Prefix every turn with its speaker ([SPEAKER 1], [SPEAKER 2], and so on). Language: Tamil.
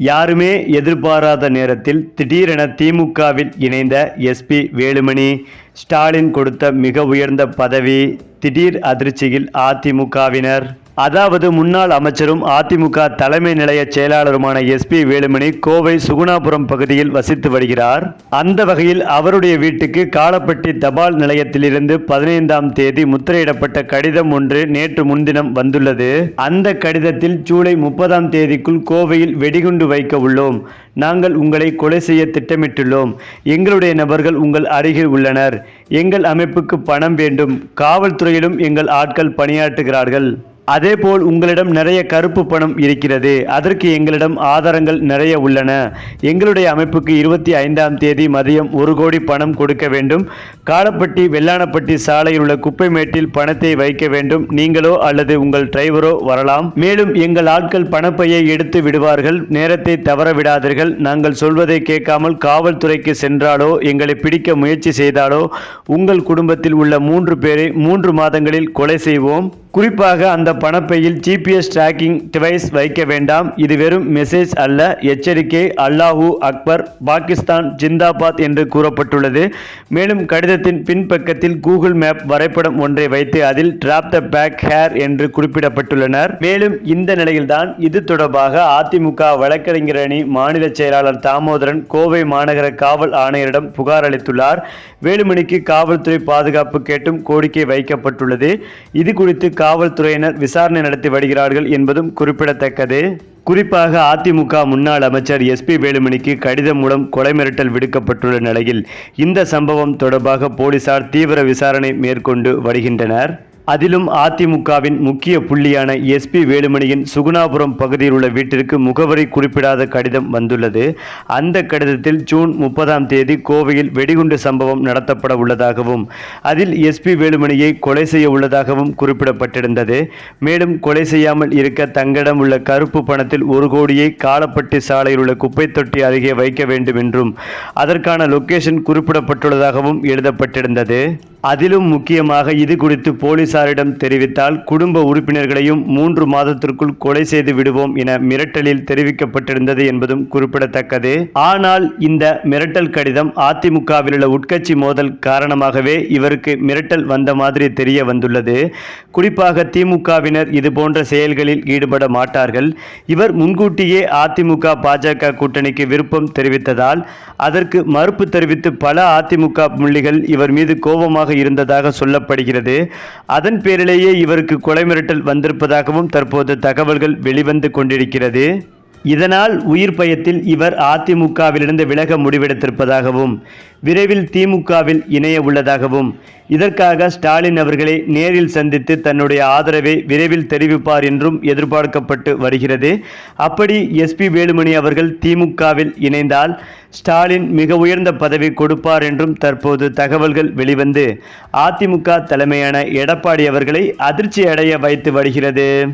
[SPEAKER 1] யாருமே எதிர்பாராத நேரத்தில் திடீரென திமுகவில் இணைந்த எஸ்பி வேலுமணி ஸ்டாலின் கொடுத்த மிக உயர்ந்த பதவி திடீர் அதிர்ச்சியில் அதிமுகவினர் அதாவது முன்னாள் அமைச்சரும் அதிமுக தலைமை நிலைய செயலாளருமான எஸ்பி வேலுமணி கோவை சுகுணாபுரம் பகுதியில் வசித்து வருகிறார். அந்த வகையில் அவருடைய வீட்டுக்கு காலப்பட்டி தபால் நிலையத்திலிருந்து பதினைந்தாம் தேதி முத்திரையிடப்பட்ட கடிதம் ஒன்று நேற்று முன்தினம் வந்துள்ளது. அந்த கடிதத்தில் ஜூலை முப்பதாம் தேதிக்குள் கோவையில் வெடிகுண்டு வைக்க உள்ளோம். நாங்கள் உங்களை கொலை செய்ய திட்டமிட்டுள்ளோம். எங்களுடைய நபர்கள் உங்கள் அருகில் உள்ளனர். எங்கள் அமைப்புக்கு பணம் வேண்டும். காவல்துறையிலும் எங்கள் ஆட்கள் பணியாற்றுகிறார்கள். அதேபோல் உங்களிடம் நிறைய கருப்பு பணம் இருக்கிறது. அதற்கு எங்களிடம் ஆதாரங்கள் நிறைய உள்ளன. எங்களுடைய அமைப்புக்கு இருபத்தி ஐந்தாம் தேதி மதியம் ஒரு கோடி பணம் கொடுக்க வேண்டும். காலப்பட்டி வெள்ளானப்பட்டி சாலையில் உள்ள குப்பை மேட்டில் பணத்தை வைக்க வேண்டும். நீங்களோ அல்லது உங்கள் டிரைவரோ வரலாம். மேலும் எங்கள் ஆட்கள் பணப்பையை எடுத்து விடுவார்கள். நேரத்தை தவற விடாதீர்கள். நாங்கள் சொல்வதை கேட்காமல் காவல்துறைக்கு சென்றாலோ எங்களை பிடிக்க முயற்சி செய்தாலோ உங்கள் குடும்பத்தில் உள்ள மூன்று பேரை மூன்று மாதங்களில் கொலை செய்வோம். குறிப்பாக அந்த பணப்பையில் ஜிபிஎஸ் ட்ராக்கிங் டிவைஸ் வைக்க வேண்டாம். இது வெறும் மெசேஜ் அல்ல. எச்சரிக்கை அல்லாஹூ அக்பர் பாகிஸ்தான் ஜிந்தாபாத் என்று கூறப்பட்டுள்ளது. மேலும் கடிதத்தின் பின்பக்கத்தில் கூகுள் மேப் வரைபடம் ஒன்றை வைத்து அதில் டிராப் த பேக் ஹேர் என்று குறிப்பிடப்பட்டுள்ளனர். மேலும் இந்த நிலையில்தான் இது தொடர்பாக அதிமுக வழக்கறிஞர் அணி மாநில செயலாளர் தாமோதரன் கோவை மாநகர காவல் ஆணையரிடம் புகார் அளித்துள்ளார். வேலுமணிக்கு காவல்துறை பாதுகாப்பு கேட்டும் கோரிக்கை வைக்கப்பட்டுள்ளது. இது குறித்து காவல்துறையினர் விசாரணை நடத்தி வருகிறார்கள் என்பதும் குறிப்பிடத்தக்கது. குறிப்பாக அதிமுக முன்னாள் அமைச்சர் எஸ்பி வேலுமணிக்கு கடிதம் மூலம் கொலை மிரட்டல் விடுக்கப்பட்டுள்ள நிலையில் இந்த சம்பவம் தொடர்பாக போலீசார் தீவிர விசாரணை மேற்கொண்டு வருகின்றனர். அதிலும் அதிமுகவின் முக்கிய புள்ளியான எஸ்பி வேலுமணியின் சுகுணாபுரம் பகுதியில் உள்ள வீட்டிற்கு முகவரி குறிப்பிடாத கடிதம் வந்துள்ளது. அந்த கடிதத்தில் ஜூன் முப்பதாம் தேதி கோவையில் வெடிகுண்டு சம்பவம் நடத்தப்பட உள்ளதாகவும் அதில் எஸ்பி வேலுமணியை கொலை செய்ய உள்ளதாகவும் குறிப்பிடப்பட்டிருந்தது. மேலும் கொலை செய்யாமல் இருக்க தங்களிடம் உள்ள கருப்பு பணத்தில் ஒரு கோடியை காலப்பட்டி சாலையில் உள்ள குப்பை தொட்டி அருகே வைக்க வேண்டும் என்றும் அதற்கான லொக்கேஷன் குறிப்பிடப்பட்டுள்ளதாகவும் எழுதப்பட்டிருந்தது. அதிலும் முக்கியமாக இது குறித்து போலீசாரிடம் தெரிவித்தால் குடும்ப உறுப்பினர்களையும் மூன்று மாதத்திற்குள் கொலை செய்து விடுவோம் என மிரட்டலில் தெரிவிக்கப்பட்டிருந்தது என்பதும் குறிப்பிடத்தக்கது. ஆனால் இந்த மிரட்டல் கடிதம் அதிமுகவில் உள்ள உட்கட்சி மோதல் காரணமாகவே இவருக்கு மிரட்டல் வந்த மாதிரி தெரிய வந்துள்ளது. குறிப்பாக திமுகவினர் இது போன்ற செயல்களில் ஈடுபட மாட்டார்கள். இவர் முன்கூட்டியே அதிமுக பாஜக கூட்டணிக்கு விருப்பம் தெரிவித்ததால் அதற்கு மறுப்பு தெரிவித்து பல அதிமுக புள்ளிகள் இவர் மீது கோபமாக இருந்ததாக சொல்லப்படுகிறது. அதன் பேரிலேயே இவருக்கு கொலை மிரட்டல் வந்திருப்பதாகவும் தற்போது தகவல்கள் வெளிவந்து கொண்டிருக்கிறது. இதனால் உயிர் பயத்தில் இவர் அதிமுகவிலிருந்து விலக முடிவெடுத்திருப்பதாகவும் விரைவில் திமுகவில் இணைய உள்ளதாகவும் இதற்காக ஸ்டாலின் அவர்களை நேரில் சந்தித்து தன்னுடைய ஆதரவை விரைவில் தெரிவிப்பார் என்றும் எதிர்பார்க்கப்பட்டு வருகிறது. அப்படி எஸ்பி வேலுமணி அவர்கள் திமுகவில் இணைந்தால் ஸ்டாலின் மிக உயர்ந்த பதவி கொடுப்பார் என்றும் தற்போது தகவல்கள் வெளிவந்து அதிமுக தலைமையான எடப்பாடி அவர்களை அதிர்ச்சி அடைய வைத்து வருகிறது.